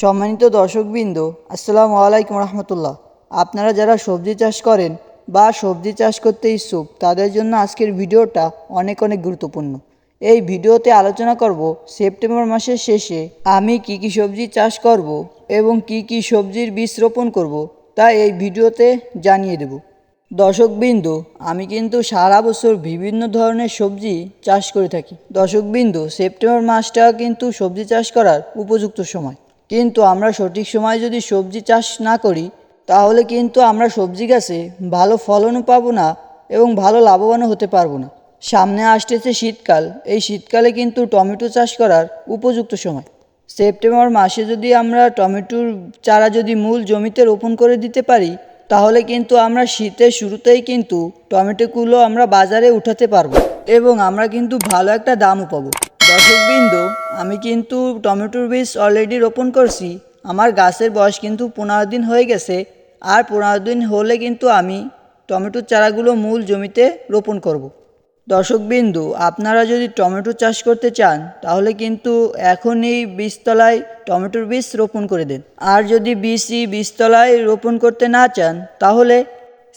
সম্মানিত দর্শকবৃন্দ, আসসালামু আলাইকুম রহমতুল্লাহ। আপনারা যারা সবজি চাষ করেন বা সবজি চাষ করতে ইচ্ছুক, তাদের জন্য আজকের ভিডিওটা অনেক অনেক গুরুত্বপূর্ণ। এই ভিডিওতে আলোচনা করব সেপ্টেম্বর মাসের শেষে আমি কি কি সবজি চাষ করব এবং কি কি সবজির বীজ রোপণ করব তা এই ভিডিওতে জানিয়ে দেব। দর্শকবৃন্দ, আমি কিন্তু সারা বছর বিভিন্ন ধরনের সবজি চাষ করে থাকি। দর্শকবৃন্দ, সেপ্টেম্বর মাসটা কিন্তু সবজি চাষ করার উপযুক্ত সময়। কিন্তু আমরা সঠিক সময় যদি সবজি চাষ না করি, তাহলে কিন্তু আমরা সবজি গাছে ভালো ফলনও পাবো না এবং ভালো লাভবানও হতে পারব না। সামনে আসতেছে শীতকাল। এই শীতকালে কিন্তু টমেটো চাষ করার উপযুক্ত সময়। সেপ্টেম্বর মাসে যদি আমরা টমেটোর চারা যদি মূল জমিতে রোপণ করে দিতে পারি, তাহলে কিন্তু আমরা শীতের শুরুতেই কিন্তু টমেটোগুলো আমরা বাজারে উঠাতে পারব এবং আমরা কিন্তু ভালো একটা দামও পাবো। দর্শকবৃন্দ, আমি কিন্তু টমেটোর বীজ অলরেডি রোপণ করছি। আমার গাছের বয়স কিন্তু পনেরো দিন হয়ে গেছে। আর পনেরো দিন হলে কিন্তু আমি টমেটোর চারাগুলো মূল জমিতে রোপণ করব। দর্শকবিন্দু, আপনারা যদি টমেটো চাষ করতে চান, তাহলে কিন্তু এখনই বীজতলায় টমেটোর বীজ রোপণ করে দেন। আর যদি বীজই বীজতলায় রোপণ করতে না চান, তাহলে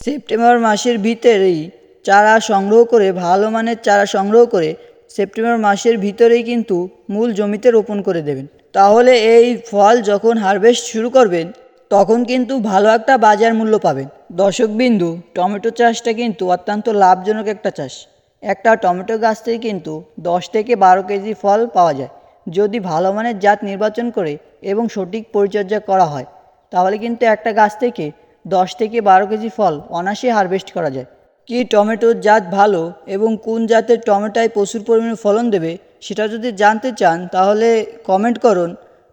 সেপ্টেম্বর মাসের ভিতরেই চারা সংগ্রহ করে, ভালো মানের চারা সংগ্রহ করে সেপ্টেম্বর মাসের ভিতরেই কিন্তু মূল জমিতে রোপণ করে দেবেন। তাহলে এই ফল যখন হারভেস্ট শুরু করবেন, তখন কিন্তু ভালো একটা বাজার মূল্য পাবেন। দর্শকবিন্দু টমেটো চাষটা কিন্তু অত্যন্ত লাভজনক একটা চাষ। একটা টমেটো গাছ থেকে কিন্তু দশ থেকে বারো কেজি ফল পাওয়া যায়। যদি ভালো মানের জাত নির্বাচন করে এবং সঠিক পরিচর্যা করা হয়, তাহলে কিন্তু একটা গাছ থেকে দশ থেকে বারো কেজি ফল অনায়াসে হারভেস্ট করা যায়। কি টমেটোর জাত ভালো এবং কোন জাতের টমেটোয় প্রচুর পরিমাণে ফলন দেবে সেটা যদি জানতে চান, তাহলে কমেন্ট করুন,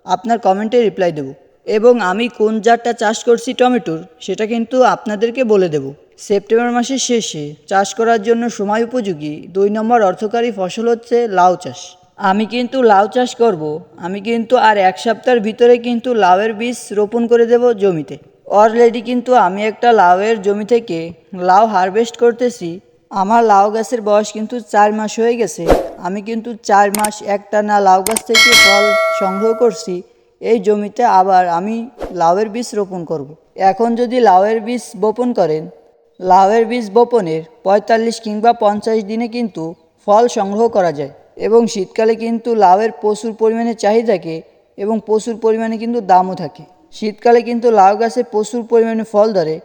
আপনার কমেন্টে রিপ্লাই দেব। এবং আমি কোন জাতটা চাষ করছি টমেটোর, সেটা কিন্তু আপনাদেরকে বলে দেব। সেপ্টেম্বর মাসের শেষে চাষ করার জন্য সময় উপযোগী, দুই নম্বর অর্থকারী ফসল হচ্ছে লাউ চাষ। আমি কিন্তু লাউ চাষ করব, আমি কিন্তু আর এক সপ্তাহের ভিতরে কিন্তু লাউয়ের বীজ রোপণ করে দেব জমিতে। অলরেডি কিন্তু আমি একটা লাউয়ের জমি থেকে লাউ হারভেস্ট করতেছি। আমার লাউ গাছের বয়স কিন্তু চার মাস হয়ে গেছে। আমি কিন্তু চার মাস একটা না লাউ গাছ থেকে ফল সংগ্রহ করছি। এই জমিতে আবার আমি লাউয়ের বীজ রোপণ করব। এখন যদি লাউয়ের বীজ বপন করেন, লাউয়ের বীজ বপনের পঁয়তাল্লিশ কিংবা পঞ্চাশ দিনে কিন্তু ফল সংগ্রহ করা যায়। এবং শীতকালে কিন্তু লাউয়ের প্রচুর পরিমাণে চাহিদাকে এবং প্রচুর পরিমাণে কিন্তু দামও থাকে। শীতকালে কিন্তু লাউ গাছে প্রচুর পরিমাণে ফল ধরে,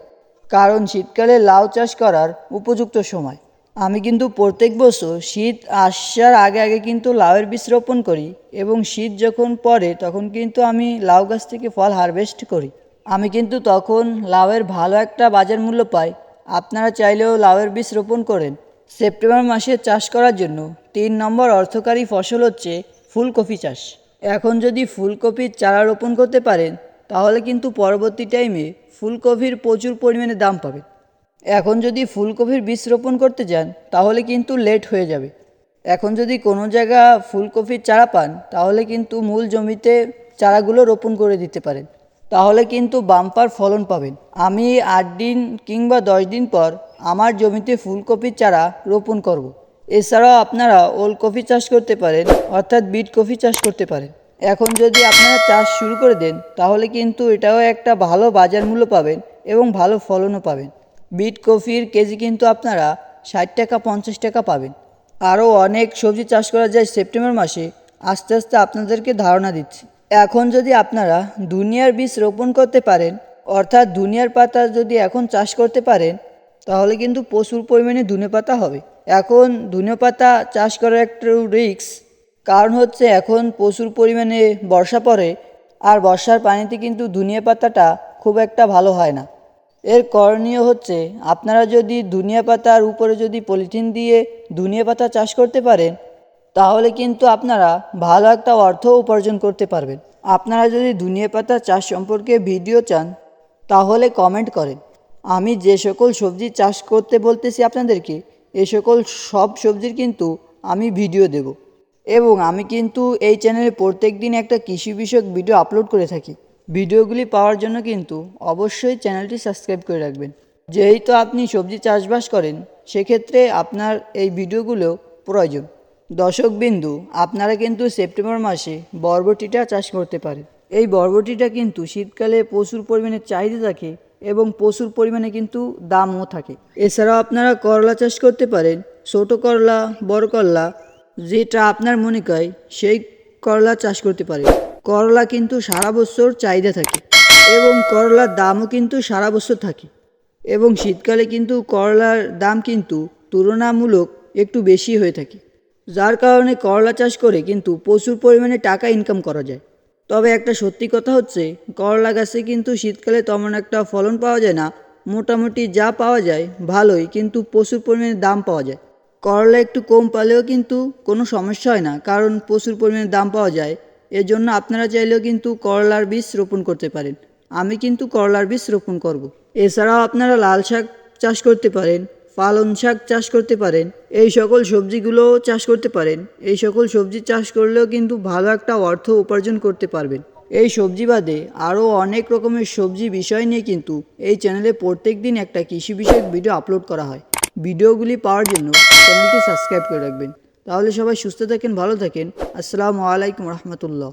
কারণ শীতকালে লাউ চাষ করার উপযুক্ত সময়। আমি কিন্তু প্রত্যেক বছর শীত আসার আগে আগে কিন্তু লাউয়ের বীজ রোপণ করি এবং শীত যখন পড়ে তখন কিন্তু আমি লাউ গাছ থেকে ফল হারভেস্ট করি। আমি কিন্তু তখন লাউয়ের ভালো একটা বাজার মূল্য পাই। আপনারা চাইলেও লাউয়ের বীজ রোপণ করেন। সেপ্টেম্বর মাসে চাষ করার জন্য তিন নম্বর অর্থকারী ফসল হচ্ছে ফুলকপি চাষ। এখন যদি ফুলকপির চারা রোপণ করতে পারেন তাহলে কিন্তু পরবর্তী টাইমে ফুলকপির প্রচুর পরিমাণে দাম পাবে। এখন যদি ফুলকপির বীজ রোপণ করতে যান, তাহলে কিন্তু লেট হয়ে যাবে। এখন যদি কোনো জায়গা ফুলকপির চারা পান, তাহলে কিন্তু মূল জমিতে চারাগুলো রোপণ করে দিতে পারেন। তাহলে কিন্তু বাম্পার ফলন পাবেন। আমি আট দিন কিংবা দশ দিন পর আমার জমিতে ফুলকপির চারা রোপণ করব। এছাড়াও আপনারা ওলকপি চাষ করতে পারেন, অর্থাৎ বিট কফি চাষ করতে পারেন। এখন যদি আপনারা চাষ শুরু করে দেন, তাহলে কিন্তু এটাও একটা ভালো বাজার মূল্য পাবেন এবং ভালো ফলনও পাবেন। বিট কফির কেজি কিন্তু আপনারা ষাট টাকা, পঞ্চাশ টাকা পাবেন। আরও অনেক সবজি চাষ করা যায় সেপ্টেম্বর মাসে, আস্তে আস্তে আপনাদেরকে ধারণা দিচ্ছি। এখন যদি আপনারা দুনিয়ার বীজ রোপণ করতে পারেন, অর্থাৎ দুনিয়ার পাতা যদি এখন চাষ করতে পারেন, তাহলে কিন্তু প্রচুর পরিমাণে ধনে পাতা হবে। এখন ধনে পাতা চাষ করার একটু রিস্ক কারণ হচ্ছে এখন প্রচুর পরিমাণে বর্ষা পড়ে আর বর্ষার পানিতে কিন্তু ধনিয়া পাতাটা খুব একটা ভালো হয় না। এর করণীয় হচ্ছে আপনারা যদি ধনিয়া পাতার উপরে যদি পলিথিন দিয়ে ধনিয়া পাতা চাষ করতে পারেন, তাহলে কিন্তু আপনারা ভালো একটা অর্থ উপার্জন করতে পারবেন। আপনারা যদি ধনিয়া পাতা চাষ সম্পর্কে ভিডিও চান, তাহলে কমেন্ট করেন। আমি যে সকল সবজি চাষ করতে বলতেছি আপনাদেরকে, এ সকল সব সবজির কিন্তু আমি ভিডিও দেব। এবং আমি কিন্তু এই চ্যানেলে প্রত্যেক দিন একটা কৃষি বিষয়ক ভিডিও আপলোড করে থাকি। ভিডিওগুলি পাওয়ার জন্য কিন্তু অবশ্যই চ্যানেলটি সাবস্ক্রাইব করে রাখবেন। যেহেতু আপনি সবজি চাষবাস করেন, সেক্ষেত্রে আপনার এই ভিডিওগুলো প্রয়োজন। দর্শক বিন্দু, আপনারা কিন্তু সেপ্টেম্বর মাসে বরবটিটা চাষ করতে পারেন। এই বরবটিটা কিন্তু শীতকালে প্রচুর পরিমাণে চাহিদা থাকে এবং প্রচুর পরিমাণে কিন্তু দামও থাকে। এছাড়াও আপনারা করলা চাষ করতে পারেন, ছোট করলা, বড় করলা যেটা আপনার মনে কয়, সেই করলা চাষ করতে পারে। করলা কিন্তু সারা বছর চাহিদা থাকে এবং করলার দামও কিন্তু সারা বছর থাকে। এবং শীতকালে কিন্তু করলার দাম কিন্তু তুলনামূলক একটু বেশি হয়ে থাকে। যার কারণে করলা চাষ করে কিন্তু প্রচুর পরিমাণে টাকা ইনকাম করা যায়। তবে একটা সত্যি কথা হচ্ছে, করলা গাছে কিন্তু শীতকালে তেমন একটা ফলন পাওয়া যায় না। মোটামুটি যা পাওয়া যায় ভালোই, কিন্তু প্রচুর পরিমাণে দাম পাওয়া যায়। করলা একটু কম পালেও কিন্তু কোনো সমস্যা হয় না, কারণ প্রচুর পরিমাণে দাম পাওয়া যায়। এর জন্য আপনারা চাইলেও কিন্তু করলার বীজ রোপণ করতে পারেন। আমি কিন্তু করলার বীজ রোপণ করব। এছাড়াও আপনারা লাল শাক চাষ করতে পারেন, পালং শাক চাষ করতে পারেন, এই সকল সবজিগুলোও চাষ করতে পারেন। এই সকল সবজি চাষ করলেও কিন্তু ভালো একটা অর্থ উপার্জন করতে পারবেন। এই সবজি বাদে আরও অনেক রকমের সবজি বিষয় নিয়ে কিন্তু এই চ্যানেলে প্রত্যেক দিন একটা কৃষি বিষয়ক ভিডিও আপলোড করা হয়। ভিডিওগুলি পাওয়ার জন্য চ্যানেলটি সাবস্ক্রাইব করে রাখবেন। তাহলে সবাই সুস্থ থাকেন, ভালো থাকেন। আসসালামু আলাইকুম রহমতুল্লাহ।